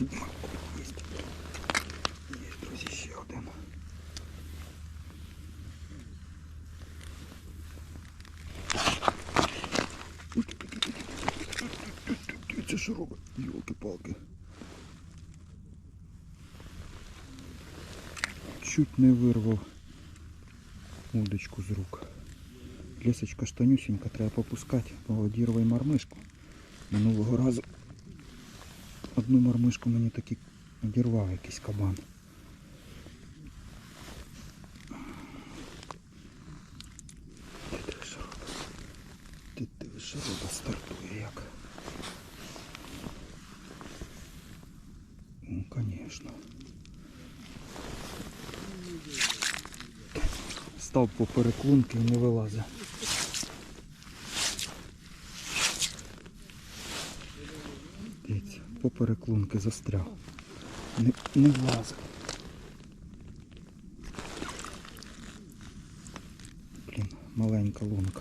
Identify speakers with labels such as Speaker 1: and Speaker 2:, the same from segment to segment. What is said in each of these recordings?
Speaker 1: О, Єсть. Є, друзі, ще один. Це що робить? Йолки-палки. Чуть не вирвав удочку з рук. Лісочка штанюсенька, треба попускати, бо одірвай мармишку. Минулого разу одну мармишку мені таки одірвав якийсь кабан. Що що стартує як. Ну, конечно. Став по переклунки і не вилазить. Дивіться, по переклунки застряг. Не, не влазив. Блін, маленька лунка.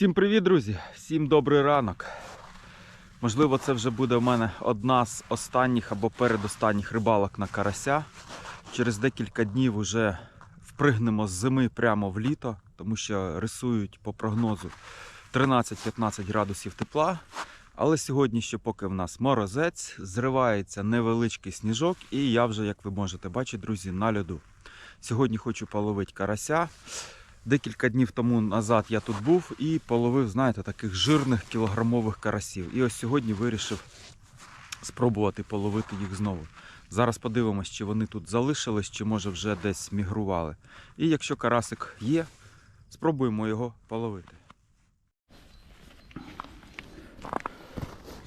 Speaker 2: Всім привіт, друзі! Всім добрий ранок. Можливо, це вже буде в мене одна з останніх або передостанніх рибалок на карася. Через декілька днів вже впригнемо з зими прямо в літо, тому що рисують по прогнозу 13-15 градусів тепла. Але сьогодні ще поки в нас морозець, зривається невеличкий сніжок, і я вже, як ви можете бачити, друзі, на льоду. Сьогодні хочу половити карася. Декілька днів тому назад я тут був і половив, знаєте, таких жирних кілограмових карасів. І ось сьогодні вирішив спробувати половити їх знову. Зараз подивимось, чи вони тут залишились, чи може вже десь мігрували. І якщо карасик є, спробуємо його половити.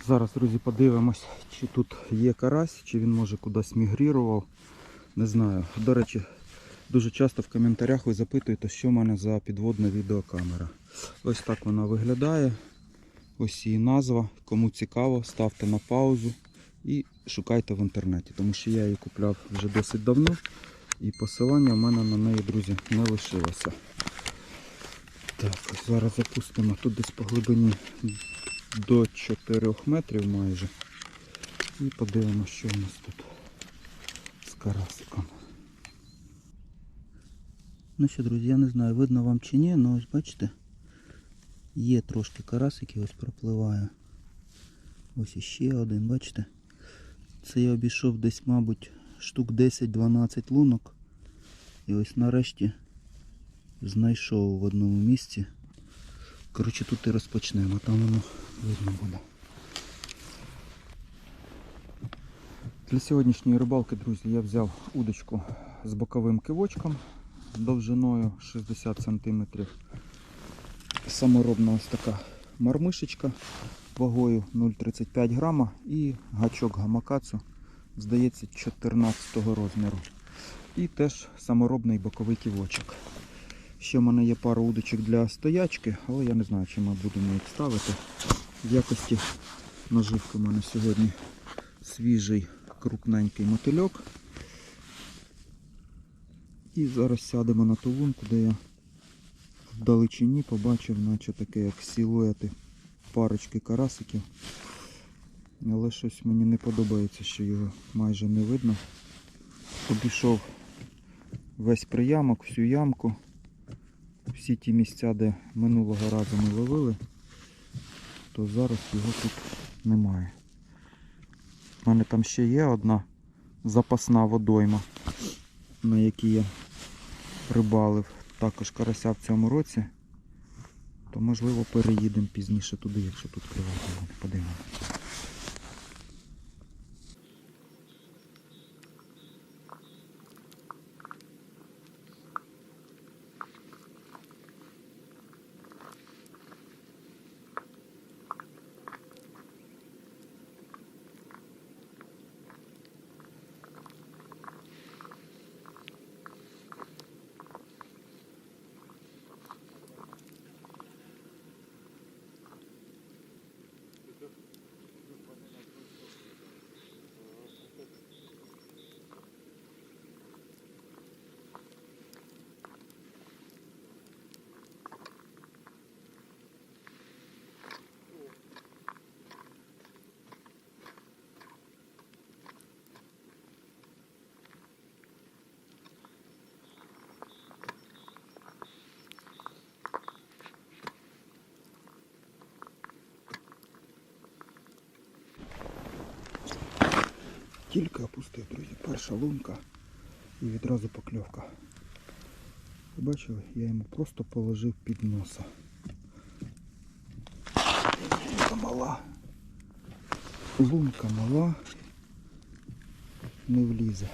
Speaker 1: Зараз, друзі, подивимось, чи тут є карась, чи він може кудись мігрірував. Не знаю. До речі, дуже часто в коментарях ви запитуєте, що в мене за підводна відеокамера. Ось так вона виглядає. Ось її назва. Кому цікаво, ставте на паузу і шукайте в інтернеті, тому що я її купляв вже досить давно. І посилання в мене на неї, друзі, не лишилося. Так, зараз запустимо тут десь по глибині до 4 метрів майже. І подивимося, що у нас тут з карасиком. Ну що, друзі, я не знаю, видно вам чи ні, але ось бачите, є трошки карасиків, ось пропливає. Ось іще один, бачите? Це я обійшов десь, мабуть, штук 10-12 лунок. І ось нарешті знайшов в одному місці. Коротше, тут і розпочнемо, там воно видно буде. Для сьогоднішньої рибалки, друзі, я взяв удочку з боковим кивочком довжиною 60 см. Саморобна ось така мармишечка вагою 0,35 грама і гачок гамакацу, здається, 14 розміру. І теж саморобний боковий ківочок. Ще в мене є пара удочок для стоячки, але я не знаю, чи ми будемо їх ставити. В якості наживки в мене сьогодні свіжий крупненький мотильок. І зараз сядемо на ту лунку, де я вдалечині побачив, наче таке як силуети парочки карасиків. Але щось мені не подобається, що його майже не видно. Обійшов весь приямок, всю ямку всі ті місця, де минулого разу ми ловили, то зараз його тут немає. У мене там ще є одна запасна водойма, на якій я рибалив також карася в цьому році. То можливо переїдемо пізніше туди, якщо тут кривати. Подивимося. Тільки опустив, друзі. Перша лунка і відразу покльовка. Ви бачили, я йому просто положив під носа. Лунка мала. Лунка мала. Не влізе.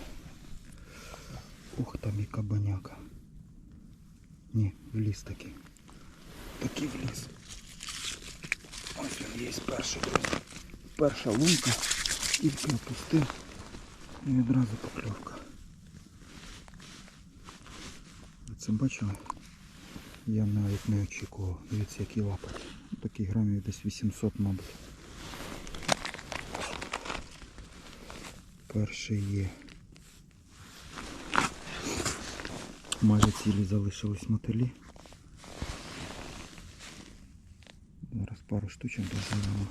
Speaker 1: Ух, там і кабаняка. Ні, вліз такий. Такий вліз. Ось він є перший, друзі. Перша лунка. Тільки опустив. І відразу покльовка. Це бачили? Я навіть не очікував. Дивіться, який лапоть. Такий грамів десь 800, мабуть. Перший є. Майже цілі залишились мотилі. Зараз пару штучок дознаємо.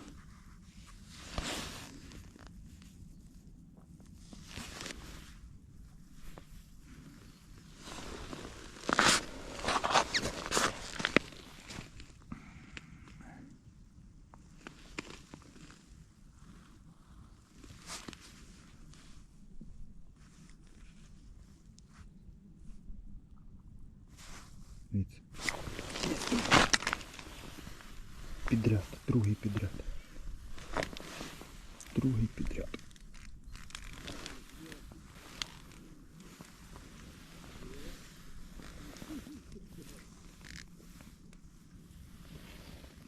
Speaker 1: Дивіться. Підряд, другий підряд. Другий підряд.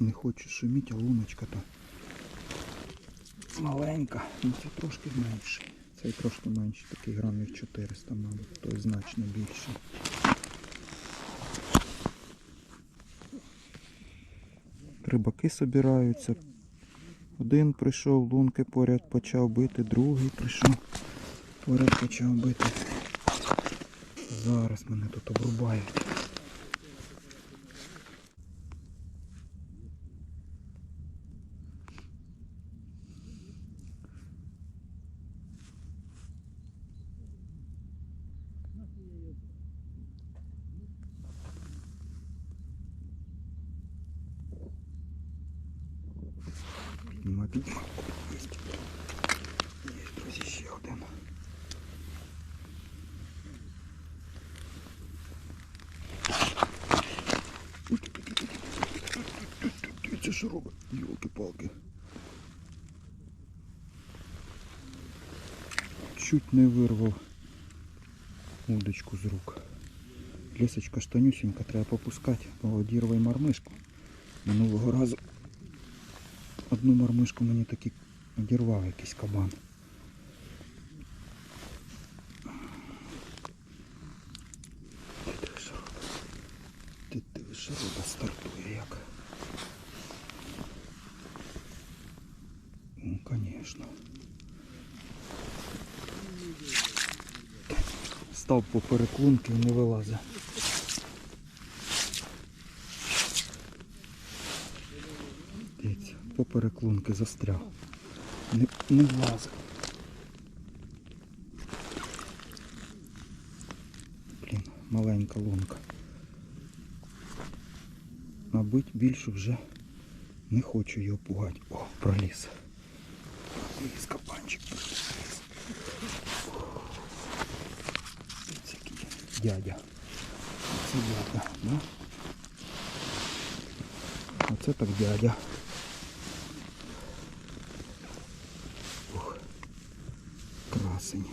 Speaker 1: Не хочу шуміти, а луночка то маленька, ну це трошки менше. Цей трошки менше, такий грамів 400, мабуть, той значно більший. Рибаки собираються. Один прийшов, лунки поряд почав бити, другий прийшов, поряд почав бити. Зараз мене тут обрубають. Відьма, відьма. Єсть. Є, друзі, ще один. Це що робить? Йолки-палки. Чуть не вирвав удочку з рук. Лісочка штанюсенька, треба попускати, бо одірвай мармишку. Минулого разу Одну мармишку мені таки одірвав якийсь кабан. Ти диви, що робить? Ти диви, що риба стартує як. Ну, конечно. Став по переклунки не вилазить. Дивіться, по переклунки застряг. Не, не влазить. Блін, маленька лунка. Мабуть, більше вже не хочу його пугати. О, проліз. Проліз кабанчик. Дядя. Це дядя, да? Оце так дядя. Ух, красень.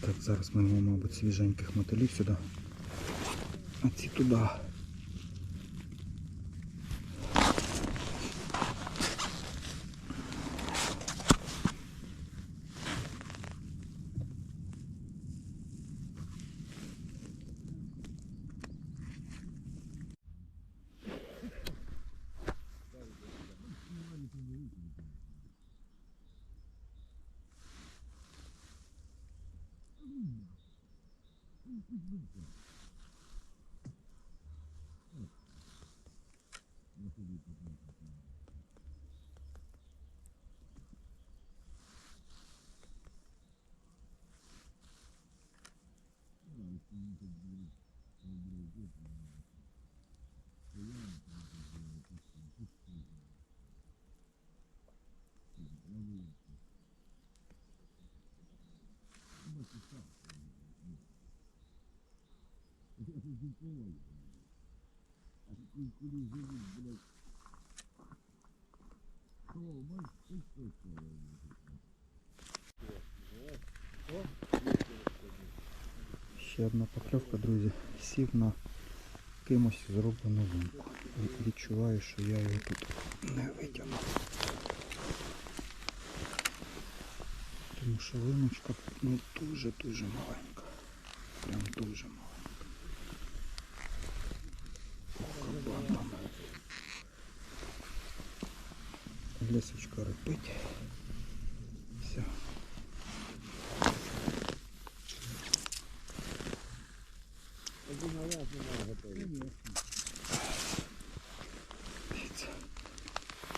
Speaker 1: Так, зараз ми, мабуть, свіженьких мотилів сюди. Antes de tubar. А ці туди. Ще одна покльовка, друзі. Сів на кимось зроблену лунку. Відчуваю, що я його тут не витягну. Тому що луночка ну, дуже-дуже маленька. Прям дуже маленька. Кабан там. Лісочка репить. Все. Дивіться.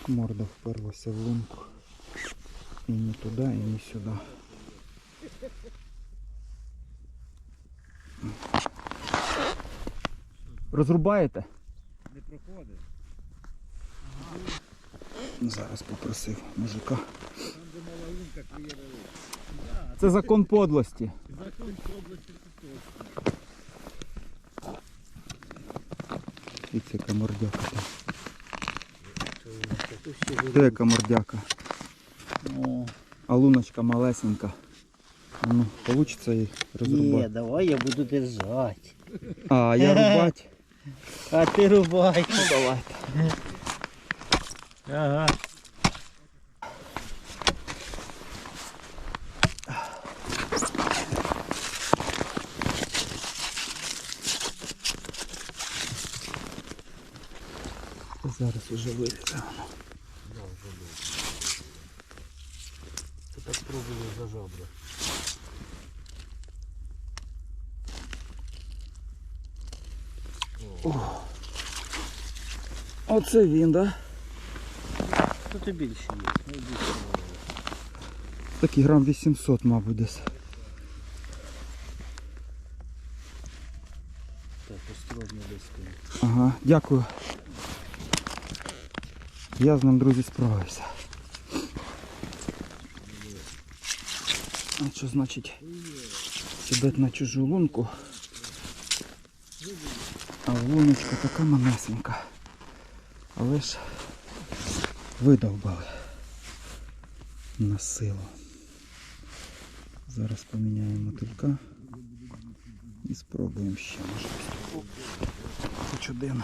Speaker 1: Морда вперлася в лунку. І не туди, і не сюди. Розрубаєте?
Speaker 3: Не проходить.
Speaker 1: Зараз попросив мужика.
Speaker 3: Там, де мала лунка, велика.
Speaker 1: Це закон подлості.
Speaker 3: Закон з області це точно.
Speaker 1: І це яка мордяка там. Де яка мордяка?
Speaker 3: О,
Speaker 1: А луночка малесенька. Ну, получиться її
Speaker 3: Ні,
Speaker 1: розрубати.
Speaker 3: давай я буду держати.
Speaker 1: А, я рубать.
Speaker 3: А ти рубай.
Speaker 1: Ну давайте.
Speaker 3: Ага.
Speaker 1: Зараз уже вилізе.
Speaker 3: Ти пробували за жабра.
Speaker 1: Оце він, да?
Speaker 3: Тут і більше є. Ну, більше.
Speaker 1: Такий грам 800, мабуть, десь.
Speaker 3: Так, осторожно десь.
Speaker 1: Ага, дякую. Я з ним, друзі, справився. А що значить сідати на чужу лунку? А луночка така манесенька. Але ж видовбали на силу. Зараз поміняємо мотилька і спробуємо ще може. Хоч один.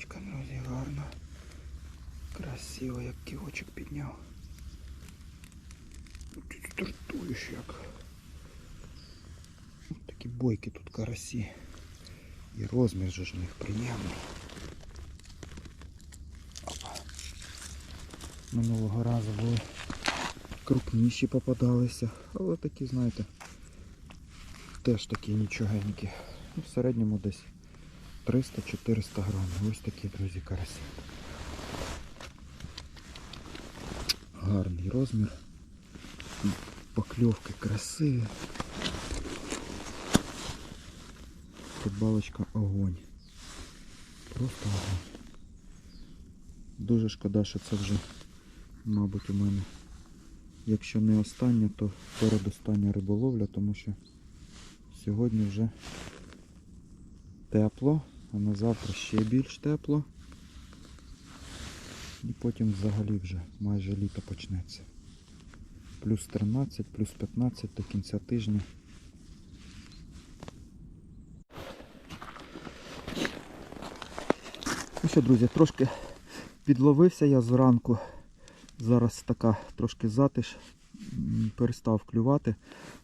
Speaker 1: Покльовочка, друзі, гарна. Красиво, як ківочок підняв. Ти стартуєш як. Ось Такі бойки тут карасі. І розмір же ж у них приємний. Минулого разу були крупніші попадалися, але такі, знаєте, теж такі нічогенькі. Ну, в середньому десь 300-400 грамів. Ось такі, друзі, карасі. Гарний розмір. Покльовки красиві. Рибалочка огонь. Просто огонь. Дуже шкода, що це вже, мабуть, у мене, якщо не остання, то передостання риболовля, тому що Сьогодні вже тепло, а на завтра ще більш тепло. І потім взагалі вже майже літо почнеться. Плюс 13, плюс 15 до кінця тижня. Ну що, друзі, трошки підловився я зранку. Зараз така трошки затиш. Перестав клювати.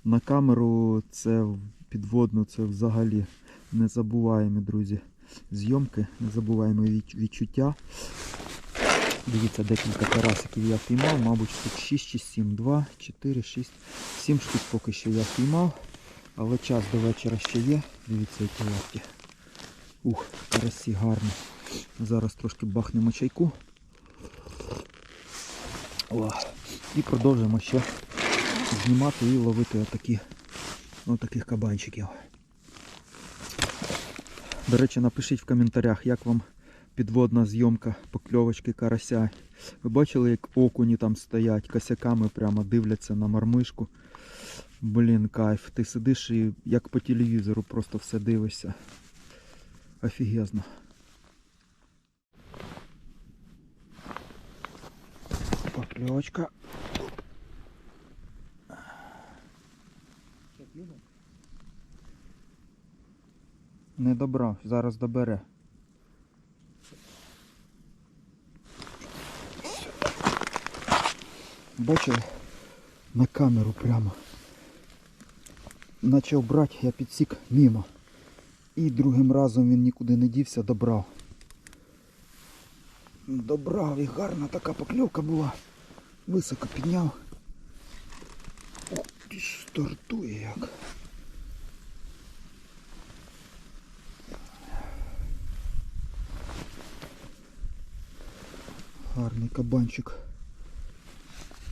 Speaker 1: На камеру це підводну, це взагалі незабуваємі, друзі, зйомки, незабуваємі відч- відчуття. Дивіться, декілька карасиків я впіймав, мабуть, штук 6 чи 7, 2, 4, 6, 7 штук поки що я впіймав, але час до вечора ще є. Дивіться, які лапті. Ух, карасі гарні. Зараз трошки бахнемо чайку. О, і продовжимо ще знімати і ловити отакі, отаких кабанчиків. До речі, напишіть в коментарях, як вам підводна зйомка покльовочки карася. Ви бачили, як окуні там стоять, косяками прямо дивляться на мармишку. Блін, кайф. Ти сидиш і як по телевізору просто все дивишся. Офігезно. Покльовочка. Не добрав, зараз добере. Бачили? На камеру прямо. Начав брати, я підсік мімо. І другим разом він нікуди не дівся, добрав. Добрав і гарна така покльовка була. Високо підняв. Ух ти стартує як. Гарний кабанчик.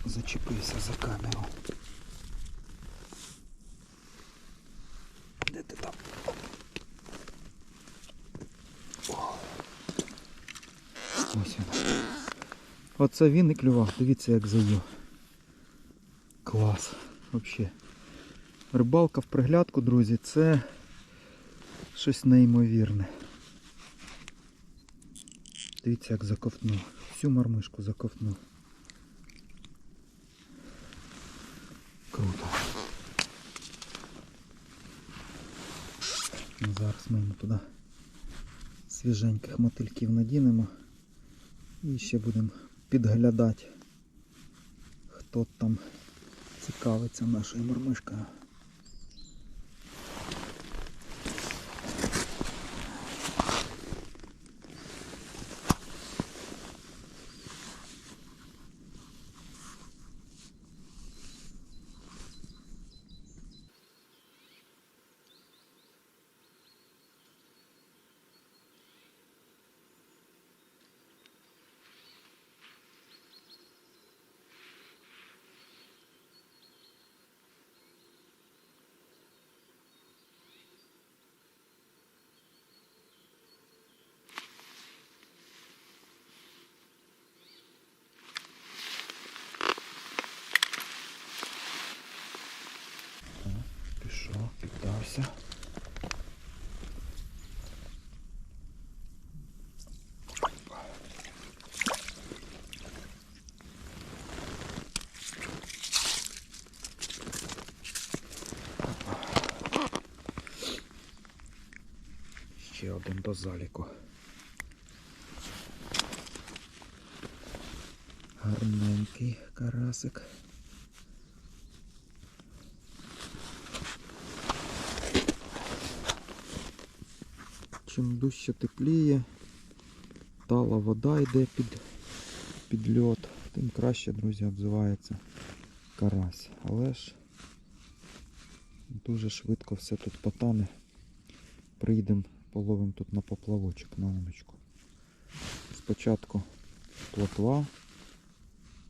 Speaker 1: Зачепився за камеру. Де ти там? Ось він. Оце він і клював. Дивіться, як заїв. Клас. Взагалі. Рибалка в приглядку, друзі, це щось неймовірне. Дивіться, як заковтнув. Всю мармишку заковтнув. Круто. Ну, Зараз ми йому туди свіженьких мотильків надінемо. І ще будемо підглядати, хто там цікавиться нашою мормишкою. Ще один до заліку. Гарненький карасик. Чим дужче тепліє, тала вода йде під, під льот, тим краще, друзі, обзивається карась. Але ж дуже швидко все тут потане. Приїдемо, половимо тут на поплавочок, на уночку. Спочатку плотва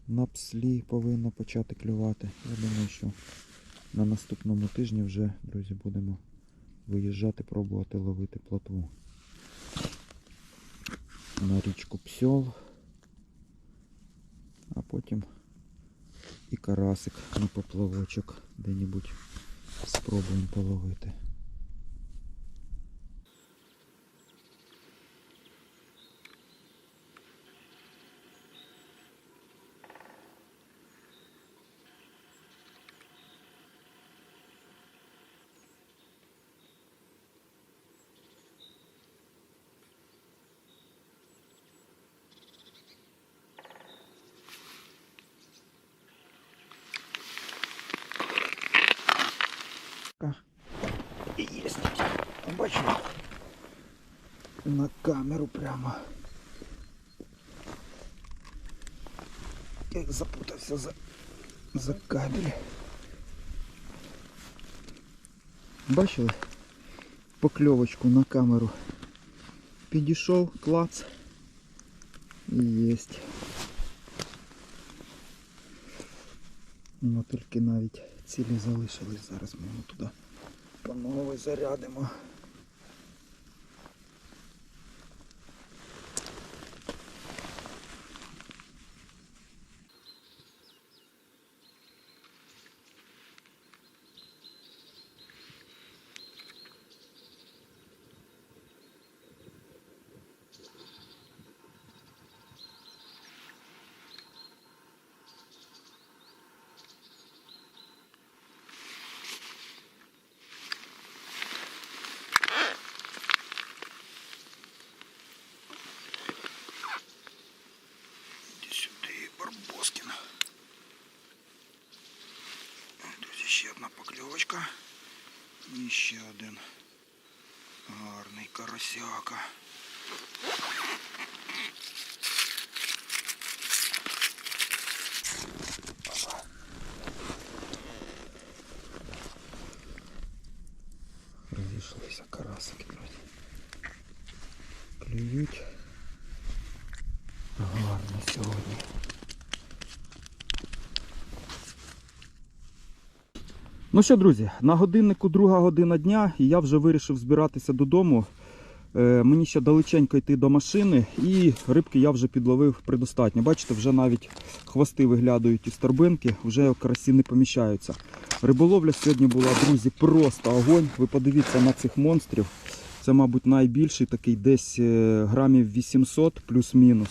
Speaker 1: на пслі повинна почати клювати. Я думаю, що на наступному тижні вже, друзі, будемо виїжджати, пробувати ловити плотву. На річку Псьол. А потім і карасик на поплавочок де-небудь спробуємо половити. Прямо. Як запутався за, за кабель. Бачили? Покльовочку на камеру. Підійшов, клац. І єсть. Мотильки навіть цілі залишились. Зараз ми його туди по новій зарядимо. Одна покльовочка. І ще один гарний карасяка. Розійшлися карасики, друзі. Клюють. Гарно сьогодні. Ну що, друзі, на годиннику друга година дня, і я вже вирішив збиратися додому. Е, мені ще далеченько йти до машини, і рибки я вже підловив предостатньо. Бачите, вже навіть хвости виглядають із торбинки, вже карасі не поміщаються. Риболовля сьогодні була, друзі, просто огонь. Ви подивіться на цих монстрів. Це, мабуть, найбільший такий десь е, грамів 800 плюс-мінус.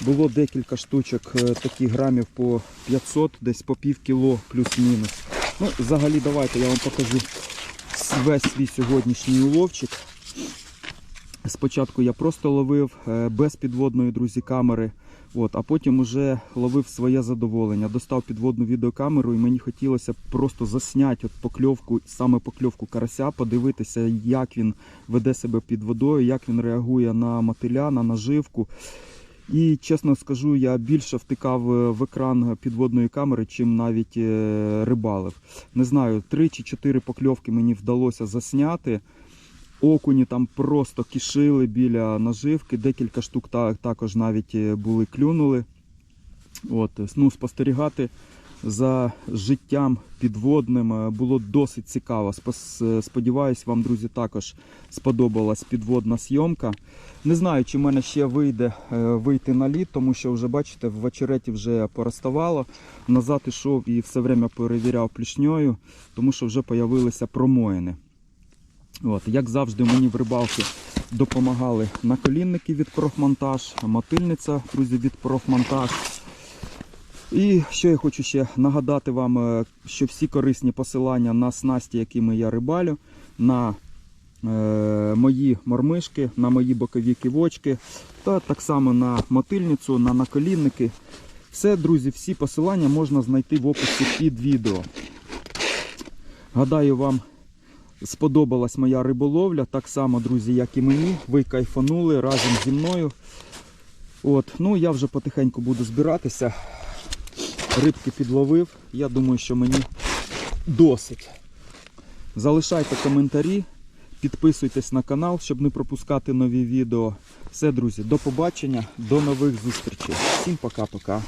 Speaker 1: Було декілька штучок е, таких грамів по 500, десь по пів кіло плюс-мінус. Ну, взагалі, давайте я вам покажу весь свій сьогоднішній уловчик. Спочатку я просто ловив е, без підводної, друзі, камери. От, а потім уже ловив своє задоволення. Достав підводну відеокамеру і мені хотілося просто засняти от покльовку, саме покльовку карася, подивитися, як він веде себе під водою, як він реагує на мотиля, на наживку. І чесно скажу, я більше втикав е, в екран підводної камери, чим навіть е, рибалив. Не знаю, три чи чотири покльовки мені вдалося засняти. Окуні там просто кишили біля наживки, декілька штук та- також навіть е, були клюнули. От, ну, спостерігати за життям підводним е, було досить цікаво. Е, Сподіваюсь, вам, друзі, також сподобалась підводна зйомка. Не знаю, чи в мене ще вийде е, вийти на лід, тому що вже бачите, в очереті вже пороставало. Назад ішов і все время перевіряв плішньою, тому що вже появилися промоїни. От, як завжди, мені в рибалці допомагали наколінники від профмонтаж, мотильниця, друзі, від профмонтаж. І що я хочу ще нагадати вам, е, що всі корисні посилання на снасті, якими я рибалю, на е, мої мормишки, на мої бокові кивочки, та так само на мотильницю, на наколінники. Все, друзі, всі посилання можна знайти в описі під відео. Гадаю, вам сподобалась моя риболовля, так само, друзі, як і мені. Ви кайфанули разом зі мною. От, ну я вже потихеньку буду збиратися. Рибки підловив. Я думаю, що мені досить. Залишайте коментарі, підписуйтесь на канал, щоб не пропускати нові відео. Все, друзі, до побачення, до нових зустрічей. Всім пока-пока.